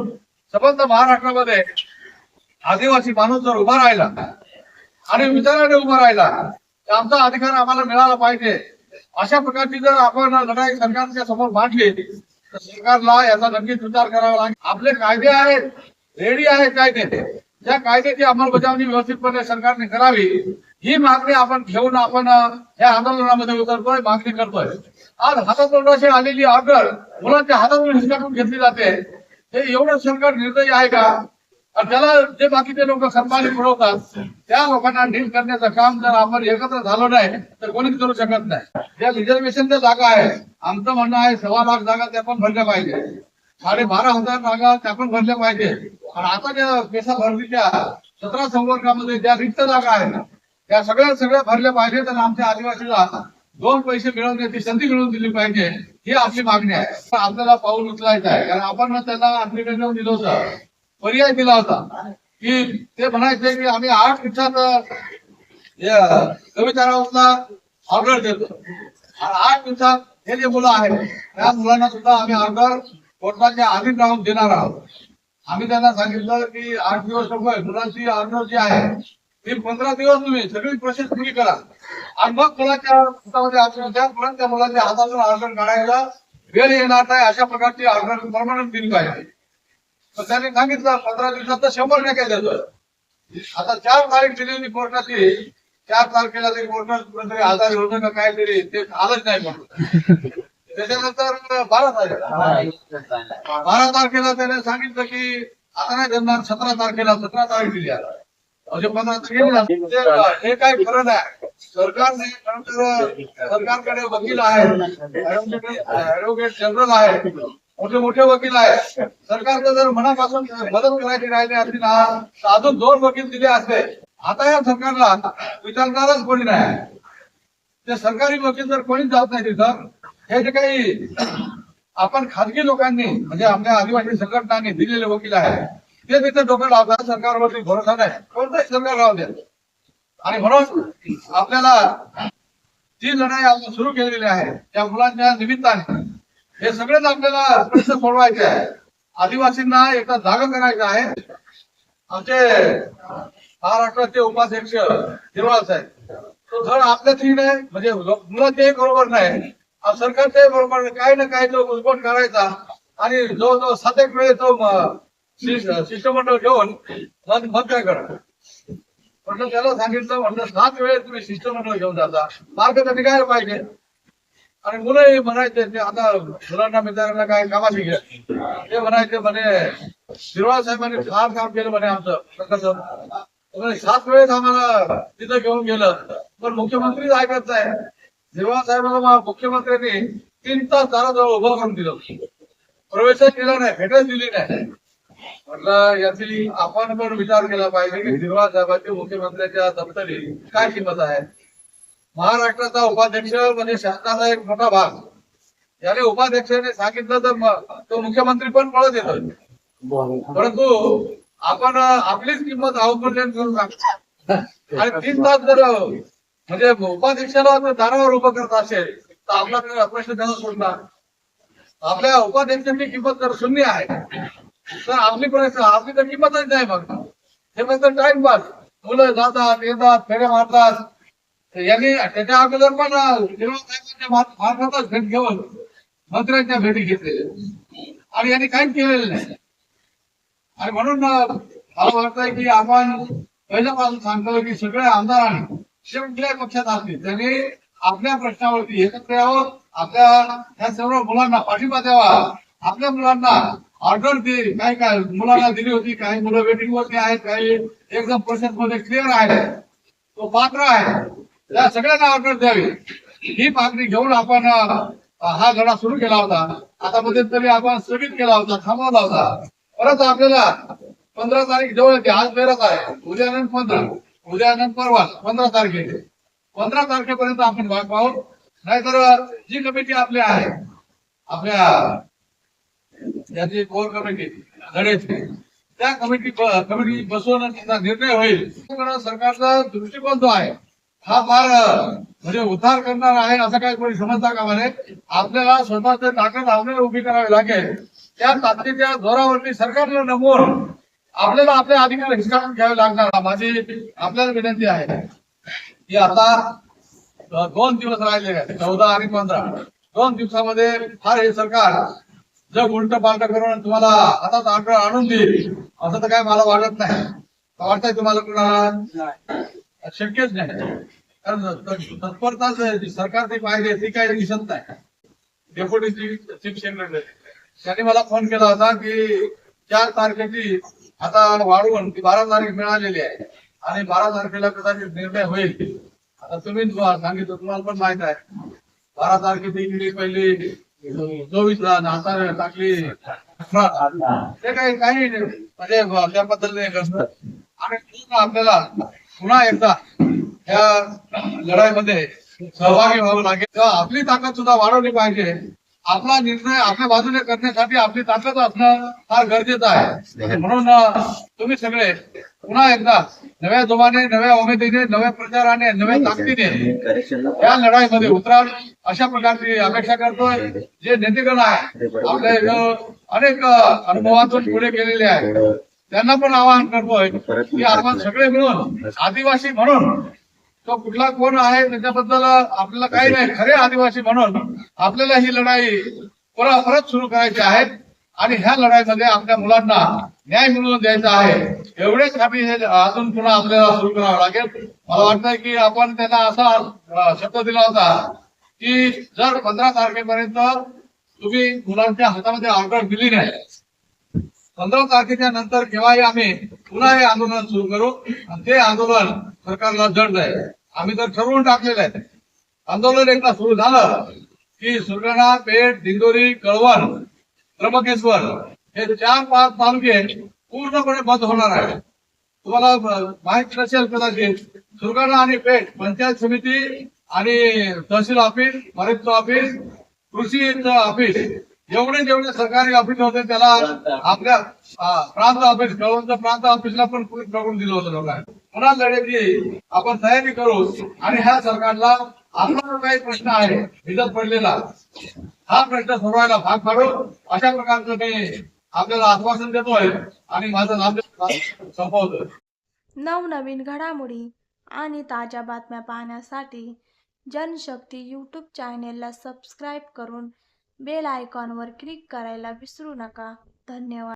संबंध महाराष्ट्रामध्ये आदिवासी माणूस जर उभा राहिला आणि विचाराने उभा राहिला तर आमचा अधिकार आम्हाला मिळाला पाहिजे. अशा प्रकारची जर आपण लढाई सरकारच्या समोर मांडली तर सरकारला याचा नक्कीच विचार करावा लागेल. आपले कायदे आहेत रेडी आहेत कायदे. त्या कायद्याची अंमलबजावणी व्यवस्थितपणे सरकारने करावी ही मागणी आपण घेऊन आपण या आंदोलनामध्ये उतरतोय मागणी करतोय. आज हातात आलेली ऑर्डर मुलांच्या हातातून हिसकाटून घेतली जाते. हे एवढं सरकार निर्दयी आहे का? त्याला जे बाकीचे लोक सन्मानित मिळवतात त्या लोकांना ढील करण्याचं काम जर आपण एकत्र झालो नाही तर कोणीच करू शकत नाही. ज्या रिझर्वेशनच्या जागा आहे आमचं म्हणणं आहे सव्वा लाख जागा त्या पण भरल्या पाहिजे. साडे बारा हजार जागा त्या पण भरल्या पाहिजे. आणि आता ज्या पेसा भरतीच्या सतरा संवर्गामध्ये ज्या रिक्त जागा आहेत त्या सगळ्या सगळ्या भरल्या पाहिजेत आणि आमच्या आदिवासीला दोन पैसे मिळवण्याची संधी मिळवून दिली पाहिजे ही आपली मागणी आहे. पण आपल्याला पाऊल उचलायचं आहे. कारण आपण त्यांना ऍप्लिकेशन दिलं होतं. पर्याय दिला होता. की ते म्हणायचे की आम्ही आठ दिवसात कविता राऊतला ऑर्डर देतो. आठ दिवसात हे जे मुलं आहेत त्या मुलांना सुद्धा आम्ही ऑर्डर कोर्टाच्या आधी राहून देणार आहोत. आम्ही त्यांना सांगितलं की आठ दिवस नको मुलांची ऑर्डर जी आहे ती पंधरा दिवस तुम्ही सगळी प्रोसेस पूर्ण करा. आणि मग मुलाच्या हातामध्ये ऑर्डर द्या परत त्या मुलाच्या हातातून ऑर्डर काढायला वेळ येणार नाही अशा प्रकारची ऑर्डर परमनंट दिली पाहिजे. तर त्यांनी सांगितलं पंधरा दिवसात तर शंभर टक्के देतो. आता चार तारीख दिलेली कोर्टाची. चार तारखेला ते कोर्टात कुठेतरी आजारी होतं का काहीतरी ते आलंच नाही म्हणून त्याच्यानंतर बारा तारीख बारा तारखेला त्याने सांगितलं की आता नाही देणार सतरा तारखेला सतरा तारीख दिली आता. हे काय खरं नाही. सरकारने सरकारकडे वकील आहेत. ऍडव्होकेट जनरल आहे मोठे मोठे वकील आहेत. सरकारचं जर मनापासून मदत करायची राहिली असती ना तर अजून दोन वकील दिले असते. आता या सरकारला विचारणारच कोणी नाही. ते सरकारी वकील जर कोणी जात नाही तिथं हे जे काही आपण खाजगी लोकांनी म्हणजे आपल्या आदिवासी संघटनांनी दिलेले वकील आहेत ते तिथे डोकं लावतात सरकारवरती भरोसा नाही. कोणताही सरकार राहू द्या आणि म्हणून आपल्याला जी लढाई आपण सुरू केलेली आहे त्या मुलांच्या निमित्ताने हे सगळेच आपल्याला प्रश्न सोडवायचे आहे. आदिवासींना एकदा जागा करायचं आहे. आमचे महाराष्ट्राचे उपाध्यक्ष हिरवाळ साहेब तो धड आपल्या नाही म्हणजे मुलांचे बरोबर नाही. सरकारचे बरोबर नाही. काही ना काही तो उद्भट करायचा. आणि जवळजवळ सात एक वेळेस तो शिष्टमंडळ घेऊन मग काय करा. म्हटलं त्याला सांगितलं म्हटलं सात वेळेस तुम्ही शिष्टमंडळ घेऊन जाता. मार्ग तर निघायला पाहिजे. आणि मुलं म्हणायचे ते आता मुलांना मित्रांना काय कामाची घ्या ते म्हणायचे म्हणे शिरवाळ साहेबांनी फार काम केलं म्हणे आमचं. सात वेळेस आम्हाला तिथं घेऊन गेलं. पण मुख्यमंत्रीच ऐकत नाही. शिरवाळ साहेबांना मुख्यमंत्र्यांनी तीन तास दाराजवळ उभं करून दिलं. प्रवेशच केला नाही भेटच दिली नाही. म्हटलं याची आपण पण विचार केला पाहिजे की शिरवाळ साहेबांची मुख्यमंत्र्यांच्या दप्तरी काय किंमत आहे? महाराष्ट्राचा उपाध्यक्ष म्हणजे शासनाचा एक मोठा भाग. याने उपाध्यक्षाने सांगितलं तर तो मुख्यमंत्री पण पळत येतो. परंतु आपण आपलीच किंमत अवमूल्यन करून आणि तीन तास जर म्हणजे उपाध्यक्षाला जर दारावर उभं करत असेल तर आपला प्रश्न त्यांना सोडणार. आपल्या उपाध्यक्षांची किंमत जर शून्य आहे. तर आपली प्रश्न आपली तर किंमतच नाही मग हे म्हणतात टाइमपास मुलं जातात येतात फेऱ्या मारतात. यांनी त्याच्या अगोदर पण मार्फतच भेट घेऊन मंत्र्यांच्या भेटी घेतलेल्या. आणि यांनी काहीच केलेलं नाही. आणि म्हणून मला वाटतंय की आपण पहिल्यापासून सांगतो की सगळ्या आमदारांनी जे कुठल्याही पक्षात असतील. त्यांनी आपल्या प्रश्नावरती एकत्र यावं. आपल्या ह्या सर्व मुलांना पाठिंबा द्यावा. आपल्या मुलांना ऑर्डर दे. काय काय मुलांना दिली होती काही मुलं वेटिंग वरती आहेत काही एकदम प्रोसेस मध्ये क्लिअर आहे तो पात्र आहे. त्या सगळ्यांना ऑर्डर द्यावी. ही मागणी घेऊन आपण हा लढा सुरू केला होता. आता मध्यंतरी आपण स्थगित केला होता थांबवला होता. परत आपल्याला पंधरा तारीख जवळ येते. आज तेराच आहे. उद्यानंतर पंधरा. उद्यानंतर परवा. पंधरा तारखेचे पंधरा तारखेपर्यंत आपण भाग पाहू. नाहीतर जी कमिटी आपली आहे आपल्या याची कोर कमिटी लढ्याची त्या कमिटी कमिटी बसवून निर्णय होईल. सरकारचा दृष्टिकोन जो आहे हा फार म्हणजे उद्धार करणार आहे असं काय कोणी समजता का म्हणे? आपल्याला स्वतःचे ताकद आपल्याला उभी करावी लागेल. त्या ताकदीच्या जोरावरती सरकारला नमवून आपल्याला आपले अधिकार हिसकावून घ्यावे लागणार माझी आपल्याला विनंती आहे. की आता दोन दिवस राहिले चौदा आणि पंधरा. दोन दिवसामध्ये फार हे सरकार जग उलट पालट करून तुम्हाला हातात आकडा आणून देईल असं तर काय मला वाटत नाही. वाटतंय तुम्हाला कुणाला? शक्यच नाही. कारण त- तत्परता सरकारची पाहिजे ती काही दिसत नाही. डेप्युटी चीफ सेक्रेटरी त्यांनी मला फोन केला होता की चार तारखेची आता वाढवून ती बारा तारीख मिळालेली आहे. आणि बारा तारखेला कदाचित निर्णय होईल. आता तुम्ही सांगितलं तुम्हाला पण माहीत आहे. बारा तारखेची इकडे पहिली चोवीस ला नाता टाकली. ते काही काही म्हणजे त्याबद्दल नाही कसं आणि आपल्याला पुन्हा एकदा या लढाईमध्ये सहभागी व्हावं लागेल. तेव्हा आपली ताकद सुद्धा वाढवली पाहिजे. आपला निर्णय आपल्या बाजूने करण्यासाठी आपली ताकद असणं फार गरजेचं आहे. म्हणून तुम्ही सगळे पुन्हा एकदा नव्या जोमाने नव्या उमेदीने नव्या प्रचाराने नव्या ताकदीने या लढाईमध्ये उतराल अशा प्रकारची अपेक्षा करतोय जे नेतेगण आहे आपले अनेक अनुभवातून पुढे गेलेले आहेत. त्यांना पण आवाहन करतोय की आपण सगळे मिळून आदिवासी म्हणून तो कुठला कोण आहे त्याच्याबद्दल आपल्याला काही नाही खरे आदिवासी म्हणून आपल्याला ही लढाई परत परत सुरू करायची आहे. आणि ह्या लढाईमध्ये आपल्या मुलांना न्याय मिळवून द्यायचा आहे. एवढेच आम्ही अजून पुन्हा आपल्याला सुरू करावं लागेल. मला वाटतं की आपण त्यांना असा शब्द दिला होता की जर पंधरा तारखेपर्यंत तुम्ही मुलांच्या हातामध्ये ऑर्डर दिली नाही पंधरा तारखेच्या नंतर केव्हाही आम्ही पुन्हा हे आंदोलन सुरू करू आणि ते आंदोलन सरकारला जड आहे. आम्ही तर ठरवून टाकलेलं आहे. आंदोलन एकदा सुरू झालं की सुरगाणा पेठ दिंडोरी कळवण त्र्यंबकेश्वर हे चार पाच तालुके पूर्णपणे बंद होणार आहे. तुम्हाला माहिती नसेल कदाचित सुरगाणा आणि पेठ पंचायत समिती आणि तहसील ऑफिस फॉरेस्ट ऑफिस कृषी ऑफिस जेवढे जेवढे सरकारी ऑफिस होते त्याला आपल्या प्रांत ऑफिस कळवणचं प्रांत ऑफिसला पण पुढे करून दिलं होतं पुन्हा लढ्याची आपण तयारी करू आणि ह्या सरकारला आपला जो काही प्रश्न आहे विजत पडलेला. हा प्रश्न सोडवायला भाग पाडू. अशा प्रकारचं मी आपल्याला आश्वासन देतोय आणि माझं नाम संपवतोय नवनवीन घडामोडी आणि ताज्या बातम्या पाहण्यासाठी जनशक्ती यूट्यूब चॅनेलला सबस्क्राईब करून बेल आयकॉनवर क्लिक करायला विसरू नका. धन्यवाद.